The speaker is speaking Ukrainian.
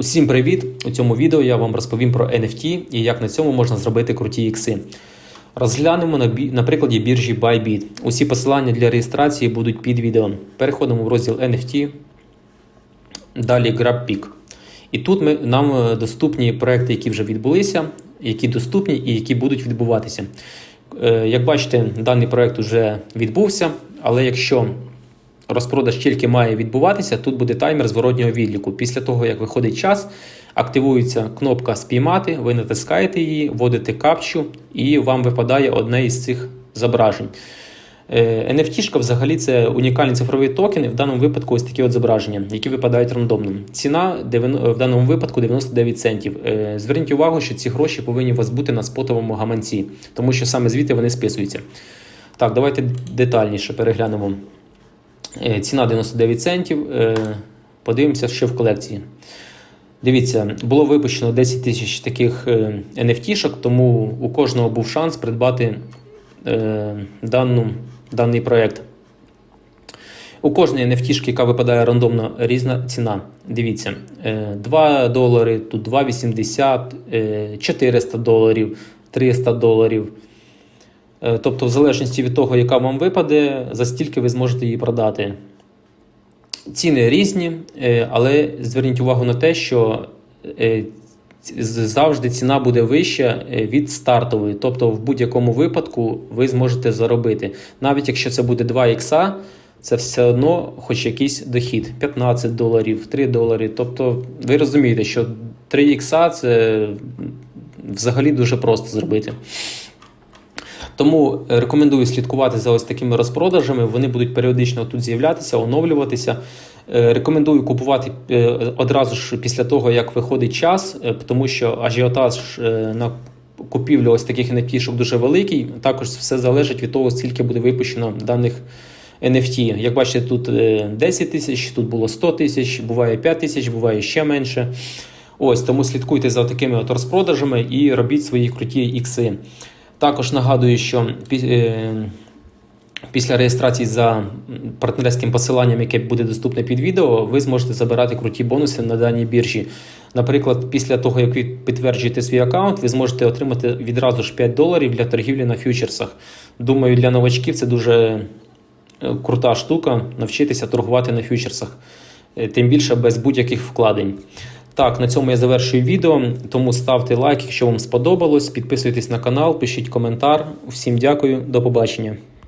Усім привіт! У цьому відео я вам розповім про NFT і як на цьому можна зробити круті ікси. Розглянемо на, бі... на прикладі біржі Bybit. Усі посилання для реєстрації будуть під відео. Переходимо в розділ NFT, далі GrabPick. І тут ми, нам е, доступні проекти, які вже відбулися, які доступні і які будуть відбуватися. Е, Як бачите, даний проект вже відбувся, але якщо розпродаж тільки має відбуватися, тут буде таймер зворотнього відліку. Після того, як виходить час, активується кнопка Спіймати, ви натискаєте її, вводите капчу, і вам випадає одне із цих зображень. Е, NFT взагалі це унікальний цифровий токен, і в даному випадку ось такі от зображення, які випадають рандомно. Ціна в даному випадку 99 центів. Е, Зверніть увагу, що ці гроші повинні у вас бути на спотовому гаманці, тому що саме звідти вони списуються. Так, давайте детальніше переглянемо. Е, Ціна 99 центів. Е, Подивимося, що в колекції. Дивіться, було випущено 10 тисяч таких е, NFT-шок, тому у кожного був шанс придбати е, дану, даний проєкт. У кожної NFT, яка випадає рандомно, різна ціна. Дивіться, е, 2 долари, тут 2,80, е, 400 доларів, 300 доларів. Е, Тобто, в залежності від того, яка вам випаде, за стільки ви зможете її продати. Ціни різні, е, але зверніть увагу на те, що е, завжди ціна буде вища від стартової. Тобто, в будь-якому випадку ви зможете заробити. Навіть якщо це буде 2 ікса, це все одно хоч якийсь дохід 15 доларів, 3 долари. Тобто, ви розумієте, що 3 ікса це взагалі дуже просто зробити. Тому е, рекомендую слідкувати за ось такими розпродажами. Вони будуть періодично тут з'являтися, оновлюватися. Е, Рекомендую купувати е, одразу ж після того, як виходить час, тому що ажіотаж на купівлю ось таких NFT дуже великий. Також все залежить від того, скільки буде випущено даних NFT. Як бачите, тут е, 10 тисяч, тут було 100 тисяч, буває 5 тисяч, буває ще менше. Ось тому слідкуйте за такими от розпродажами і робіть свої круті ікси. Також нагадую, що е, після реєстрації за партнерським посиланням, яке буде доступне під відео, ви зможете забирати круті бонуси на даній біржі. Наприклад, після того, як ви підтверджуєте свій аккаунт, ви зможете отримати відразу ж 5 доларів для торгівлі на фьючерсах. Думаю, для новачків це дуже е, крута штука навчитися торгувати на фьючерсах, Е, тим більше без будь-яких вкладень. Так, на цьому я завершую відео. Тому ставте лайк, якщо вам сподобалось. Підписуйтесь на канал, пишіть коментар. Всім дякую, до побачення.